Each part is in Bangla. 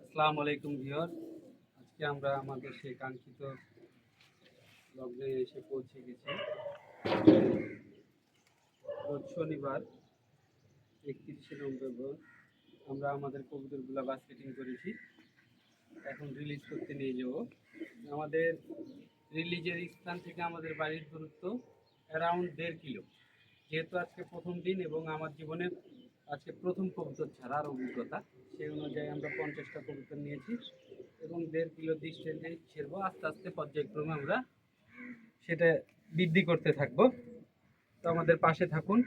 আসসালামু আলাইকুম ভিউয়ার আজকে আমরা আমাদের সেই কাঙ্ক্ষিত লগ্নে এসে পৌঁছে গেছি। শনিবার, একত্রিশে নভেম্বর, আমরা আমাদের কবুতরগুলো বাস্কেটিং করেছি। এখন রিলিজ করতে নিয়ে যাব। আমাদের রিলিজের স্থান থেকে আমাদের বাড়ির দূরত্ব অ্যারাউন্ড দেড় কিলো। যেহেতু আজকে প্রথম দিন এবং আমার জীবনের আজকে প্রথম কবুতর ছাড়ার অভিজ্ঞতা, সেই অনুযায়ী আমরা পঞ্চাশটা কবুতর নিয়েছি এবং দেড় কিলো ডিস্টেন্সে ছেড়বো। আস্তে আস্তে পর্যায়ক্রমে আমরা সেটা বৃদ্ধি করতে থাকব। তো আমাদের পাশে থাকুন।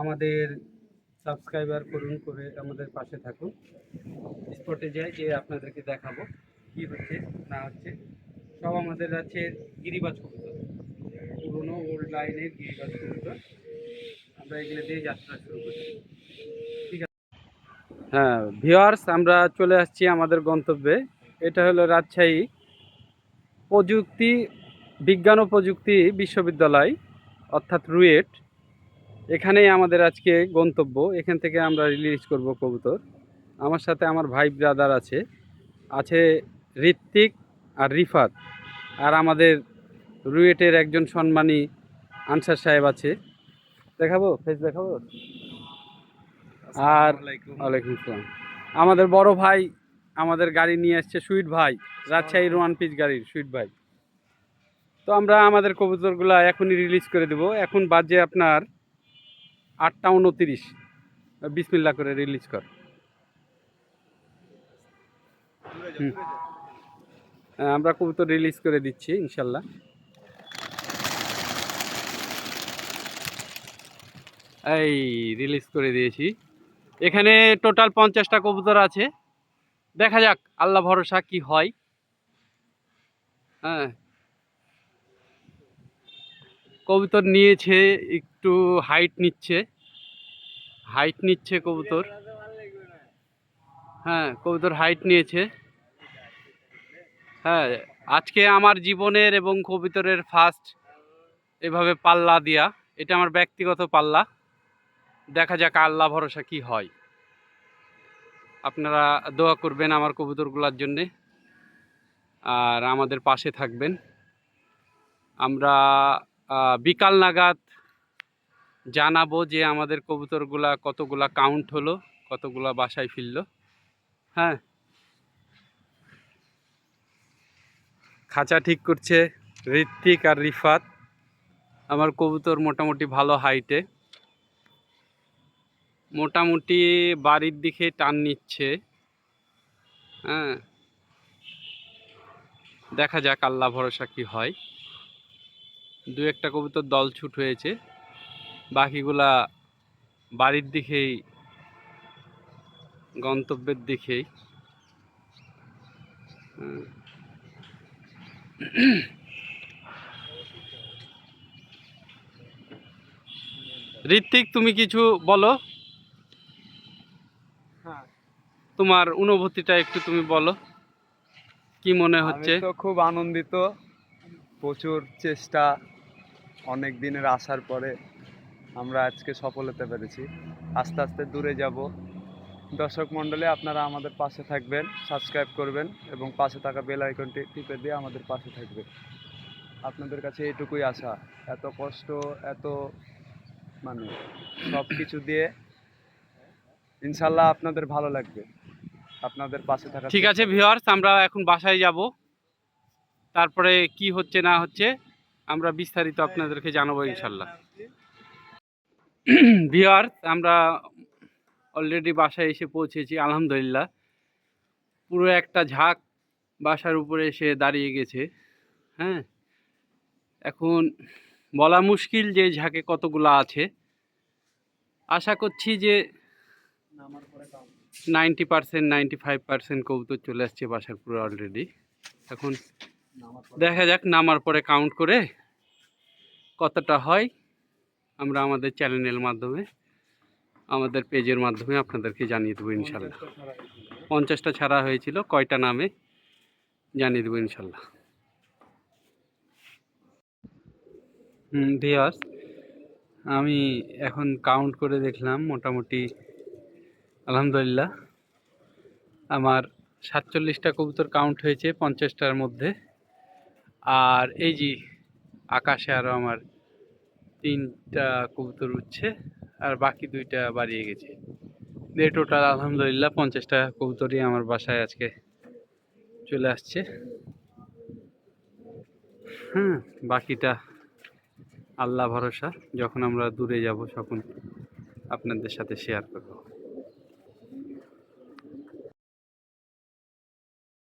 আমাদের সাবস্ক্রাইবার করুন করে আমাদের পাশে থাকুন। স্পটে যাই যে আপনাদেরকে দেখাবো কি হচ্ছে, না হচ্ছে। সব আমাদের আছে গিরিবাজ কবুতর, পুরোনো ওল্ড লাইনের গিরিবাজ কবুতর। হ্যাঁ ভিওয়ার্স আমরা চলে আসছি আমাদের গন্তব্যে। এটা হলো রাজশাহী প্রযুক্তি, বিজ্ঞান ও প্রযুক্তি বিশ্ববিদ্যালয়, অর্থাৎ রুয়েট। এখানেই আমাদের আজকে গন্তব্য। এখান থেকে আমরা রিলিজ করব কবুতর। আমার সাথে আমার ভাই ব্রাদার আছে। আছে ঋত্বিক আর রিফাত। আর আমাদের রুয়েটের একজন সম্মানী আনসার সাহেব আছে। দেখাবো? ফেস দেখাবো? আর ওয়ালাইকুম আসসালাম। আমাদের বড় ভাই আমাদের গাড়ি নিয়ে আসছে সুইট ভাই রাজশাহীর ওয়ান পিস গাড়ির সুইট ভাই। তো আমরা আমাদের কবুতরগুলো এখনই রিলিজ করে দেব। এখন বাজে আপনার আটটা উনতিরিশ। বিসমিল্লা করে রিলিজ কর। হ্যাঁ, আমরা কবুতর রিলিজ করে দিচ্ছি ইনশাল্লাহ। এই রিলিজ করে দিয়েছি। এখানে টোটাল পঞ্চাশটা কবুতর আছে। দেখা যাক, আল্লাহ ভরসা কি হয়। হ্যাঁ। কবুতর নিয়েছে, একটু হাইট নিচ্ছে। হাইট নিচ্ছে কবুতর। হ্যাঁ কবুতর হাইট নিয়েছে। হ্যাঁ আজকে আমার জীবনের এবং কবুতরের ফার্স্ট এভাবে পাল্লা দিয়া। এটা আমার ব্যক্তিগত পাল্লা। দেখা যাক আল্লাহ ভরসা কি হয়। আপনারা দোয়া করবেন আমার কবুতরগুলোর জন্যে। আর আমাদের পাশে থাকবেন। আমরা বিকাল নাগাদ জানাব যে আমাদের কবুতরগুলা কতগুলা কাউন্ট হলো, কতগুলা বাসায় ফিরল। হ্যাঁ। খাঁচা ঠিক করছে ঋত্বিক আর রিফাত। আমার কবুতর মোটামুটি ভালো হাইটে মোটামুটি বাড়ির দিকে টান নিচ্ছে। হ্যাঁ। দেখা যাক আল্লাহ ভরসা কি হয়। দু একটা কবুতর দল ছুট হয়েছে। বাকিগুলা বাড়ির দিকেই, গন্তব্যের দিকেই। হুম। ঋত্বিক, তুমি কিছু বলো হ্যাঁ তোমার অনুভূতিটা একটু তুমি বলো। কি মনে হচ্ছে? তো খুব আনন্দিত। প্রচুর চেষ্টা অনেক দিনের আসার পরে আমরা আজকে সফল হতে পেরেছি। আস্তে আস্তে দূরে যাব। দর্শক মণ্ডলী আপনারা আমাদের পাশে থাকবেন সাবস্ক্রাইব করবেন এবং পাশে থাকা বেল আইকনটি টিপে দিয়ে আমাদের পাশে থাকবেন। আপনাদের কাছে এটুকুই আশা। এত কষ্ট এত মানে সব কিছু দিয়ে ইনশাল্লাহ আপনাদের ভালো লাগবে। আপনাদের পাশে থাকা ঠিক আছে ভিউয়ার্স আমরা এখন বাসায় যাব। তারপরে কি হচ্ছে না হচ্ছে আমরা বিস্তারিত আপনাদেরকে জানাব ইনশাল্লাহ। ভিউয়ার্স আমরা অলরেডি বাসায় এসে পৌঁছেছি আলহামদুলিল্লাহ। পুরো একটা ঝাঁক বাসার উপরে এসে দাঁড়িয়ে গেছে হ্যাঁ? এখন বলা মুশকিল যে ঝাঁকে কতগুলো আছে। আশা করছি যে ninety percent, ninety five percent কবুতর চলে আসছে বাসার পুরো অলরেডি এখন দেখা যাক, নামার পরে কাউন্ট করে কতটা হয় আমরা আমাদের চ্যানেলের মাধ্যমে, আমাদের পেজের মাধ্যমে আপনাদেরকে জানিয়ে দেবো ইনশাল্লাহ। পঞ্চাশটা ছাড়া হয়েছিল, কয়টা নামে জানিয়ে দেবো ইনশাল্লাহ। হুম ভিওয়ার্স আমি এখন কাউন্ট করে দেখলাম মোটামুটি আলহামদুলিল্লাহ। আমার সাতচল্লিশটা কবুতর কাউন্ট হয়েছে পঞ্চাশটার মধ্যে। আর এই যে আকাশে আরও আমার তিনটা কবুতর উঠছে, আর বাকি দুইটা বাড়িয়ে গেছে। দিয়ে টোটাল আলহামদুলিল্লাহ পঞ্চাশটা কবুতরই আমার বাসায় আজকে চলে আসছে। হুম, বাকিটা আল্লাহ ভরসা, যখন আমরা দূরে যাব, তখন আপনাদের সাথে শেয়ার করব।